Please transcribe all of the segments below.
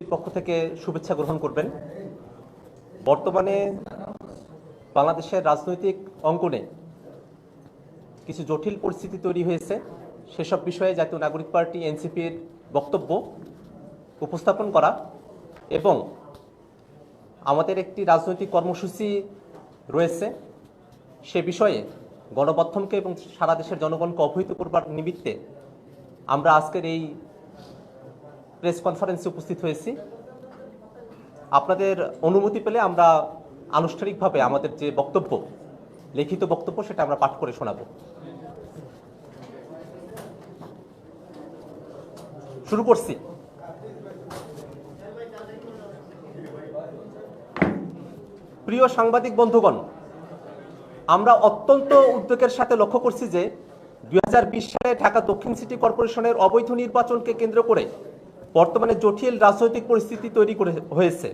পক্ষ থেকে শুভেচ্ছা গ্রহণ করবেন। বর্তমানে বাংলাদেশের রাজনৈতিক অঙ্গনে কিছু জটিল পরিস্থিতি তৈরি হয়েছে। সেসব বিষয়ে জাতীয় নাগরিক পার্টি, এনসিপির বক্তব্য উপস্থাপন করা এবং আমাদের একটি রাজনৈতিক কর্মসূচি রয়েছে। সে বিষয়ে গণমাধ্যমকে এবং সারা দেশের জনগণকে অবহিত করবার নিমিত্তে আমরা আজকের এই প্রেস কনফারেন্সে উপস্থিত হয়েছি। আপনাদের অনুমতি পেলে আমরা আনুষ্ঠানিকভাবে আমাদের যে বক্তব্য, লিখিত বক্তব্য, সেটা আমরা পাঠ করে শোনাব। শুরু করছি। প্রিয় সাংবাদিক বন্ধুগণ, আমরা অত্যন্ত উদ্বেগের সাথে লক্ষ্য করছি যে, দুই হাজার বিশ সালে ঢাকা দক্ষিণ সিটি কর্পোরেশনের অবৈধ নির্বাচনকে কেন্দ্র করে বর্তমানে জটিল রাজনৈতিক পরিস্থিতি তৈরি করে হয়েছে।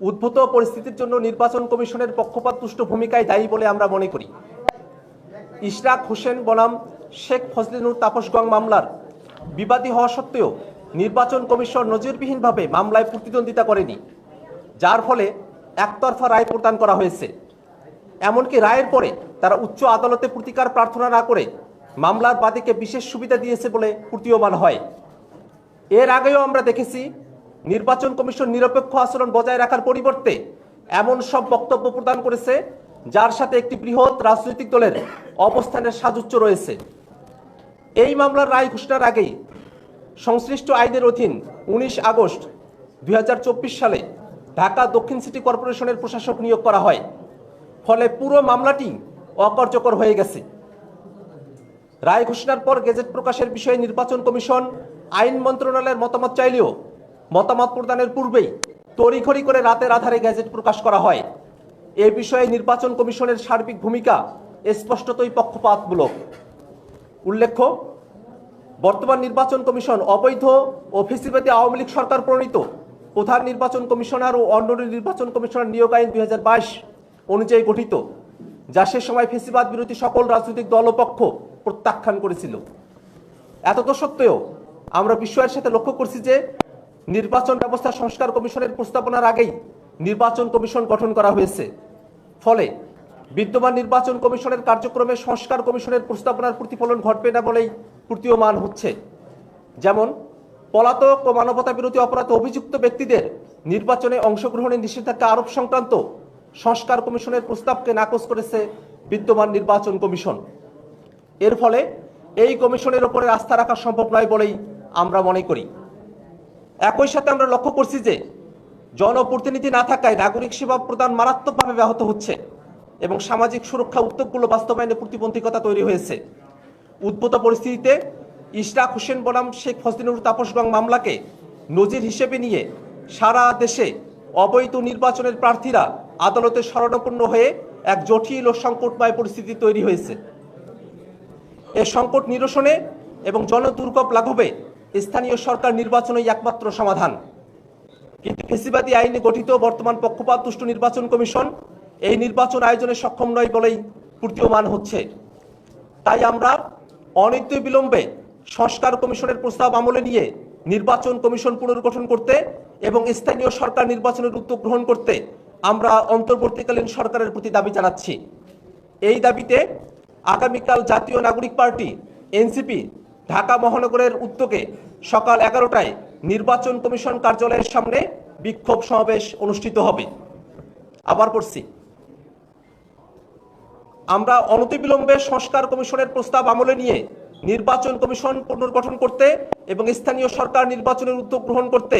উদ্ভূত পরিস্থিতির জন্য নির্বাচন কমিশনের পক্ষপাতদুষ্ট ভূমিকায় দায়ী বলে আমরা মনে করি। ইশরাক হোসেন বনাম, শেখ ফজলিনুর তাপস গং মামলার বিবাদী হওয়া সত্ত্বেও নির্বাচন কমিশন নজিরবিহীনভাবে মামলায় প্রতিদ্বন্দ্বিতা করেনি, যার ফলে একতরফা রায় প্রদান করা হয়েছে। এমনকি রায়ের পরে তারা উচ্চ আদালতে প্রতিকার প্রার্থনা না করে মামলার বাদীকে বিশেষ সুবিধা দিয়েছে বলে প্রতীয়মান হয়। এর আগেও আমরা দেখেছি নির্বাচন কমিশন নিরপেক্ষ আচরণ বজায় রাখার পরিবর্তে এমন সব বক্তব্য প্রদান করেছে, যার সাথে একটি বৃহৎ রাজনৈতিক দলের অবস্থানের সাজুচ্য রয়েছে। এই মামলার রায় ঘোষণার আগেই সংশ্লিষ্ট আইনের অধীন উনিশ আগস্ট দুই হাজার চব্বিশ সালে ঢাকা দক্ষিণ সিটি কর্পোরেশনের প্রশাসক নিয়োগ করা হয়। ফলে পুরো মামলাটি অকার্যকর হয়ে গেছে। রায় ঘোষণার পর গেজেট প্রকাশের বিষয়ে নির্বাচন কমিশন আইন মন্ত্রণালয়ের মতামত চাইলেও মতামত প্রদানের পূর্বেই তড়িঘড়ি করে রাতের আধারে গ্যাজেট প্রকাশ করা হয়। এ বিষয়ে নির্বাচন কমিশনের সার্বিক ভূমিকা স্পষ্টতই পক্ষপাতমূলক। উল্লেখ্য, বর্তমান নির্বাচন কমিশন অবৈধ ও ফেসিবাদী আওয়ামী লীগ সরকার প্রণীত প্রধান নির্বাচন কমিশনার ও অন্য নির্বাচন কমিশনার নিয়োগ আইন দুই হাজার বাইশ অনুযায়ী গঠিত, যা সে সময় ফেসিবাদ বিরোধী সকল রাজনৈতিক দল ও পক্ষ প্রত্যাখ্যান করেছিল। এত তো সত্ত্বেও আমরা বিষয়ের সাথে লক্ষ্য করছি যে নির্বাচন ব্যবস্থা সংস্কার কমিশনের প্রস্তাবনার আগেই নির্বাচন কমিশন গঠন করা হয়েছে। ফলে বিদ্যমান নির্বাচন কমিশনের কার্যক্রমে সংস্কার কমিশনের প্রস্তাবনার প্রতিফলন ঘটবে না বলেই প্রতীয়মান হচ্ছে। যেমন, পলাতক ও মানবতা বিরোধী অপরাধে অভিযুক্ত ব্যক্তিদের নির্বাচনে অংশগ্রহণে নিষেধাজ্ঞা আরোপ সংক্রান্ত সংস্কার কমিশনের প্রস্তাবকে নাকচ করেছে বিদ্যমান নির্বাচন কমিশন। এর ফলে এই কমিশনের ওপরে আস্থা রাখা সম্ভব নয় বলেই আমরা মনে করি। একই সাথে আমরা লক্ষ্য করছি যে, জনপ্রতিনিধি না থাকায় নাগরিক সেবা প্রদান মারাত্মকভাবে ব্যাহত হচ্ছে এবং সামাজিক সুরক্ষা উদ্যোগগুলো বাস্তবায়নে প্রতিবন্ধকতা তৈরি হয়েছে। উদ্ভূত পরিস্থিতিতে ইশরাক হোসেন বনাম, শেখ ফজলিনুর তাপসগং মামলাকে নজির হিসেবে নিয়ে সারা দেশে অবৈধ নির্বাচনের প্রার্থীরা আদালতে শরণাপন্ন হয়ে এক জটিল ও সংকটময় পরিস্থিতি তৈরি হয়েছে। এ সংকট নিরসনে এবং জনদুর্গব লাঘবে স্থানীয় সরকার নির্বাচনই একমাত্র সমাধান। কিন্তু ফেসিবাদী আইনে গঠিত বর্তমান পক্ষপাত তুষ্ট নির্বাচন কমিশন এই নির্বাচন আয়োজনে সক্ষম নয় বলেই প্রতীয়মান হচ্ছে। তাই আমরা অনিত্য বিলম্বে সংস্কার কমিশনের প্রস্তাব আমলে নিয়ে নির্বাচন কমিশন পুনর্গঠন করতে এবং স্থানীয় সরকার নির্বাচনের উদ্যোগ গ্রহণ করতে আমরা অন্তর্বর্তীকালীন সরকারের প্রতি দাবি জানাচ্ছি। এই দাবিতে আগামীকাল জাতীয় নাগরিক পার্টি, এনসিপি ঢাকা মহানগরের উদ্যোগে সকাল এগারোটায় নির্বাচন কমিশন কার্যালয়ের সামনে বিক্ষোভ সমাবেশ অনুষ্ঠিত হবে। আবার পড়ছি। আমরা অনতিবিলম্বে সংস্কার কমিশনের প্রস্তাব আমলে নিয়ে নির্বাচন কমিশন পুনর্গঠন করতে এবং স্থানীয় সরকার নির্বাচনের উদ্যোগ গ্রহণ করতে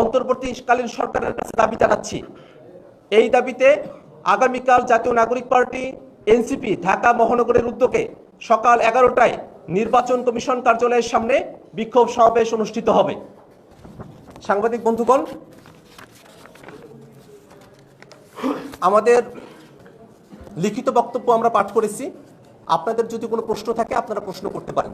অন্তর্বর্তীকালীন সরকারের কাছে দাবি জানাচ্ছি। এই দাবিতে আগামীকাল জাতীয় নাগরিক পার্টি, এনসিপি, ঢাকা মহানগরের উদ্যোগে সকাল এগারোটায় নির্বাচন কমিশন কার্যালয়ের সামনে বিক্ষোভ সমাবেশ অনুষ্ঠিত হবে। সাংবাদিক বন্ধুগণ, আমাদের লিখিত বক্তব্য আমরা পাঠ করেছি। আপনাদের যদি কোনো প্রশ্ন থাকে, আপনারা প্রশ্ন করতে পারেন।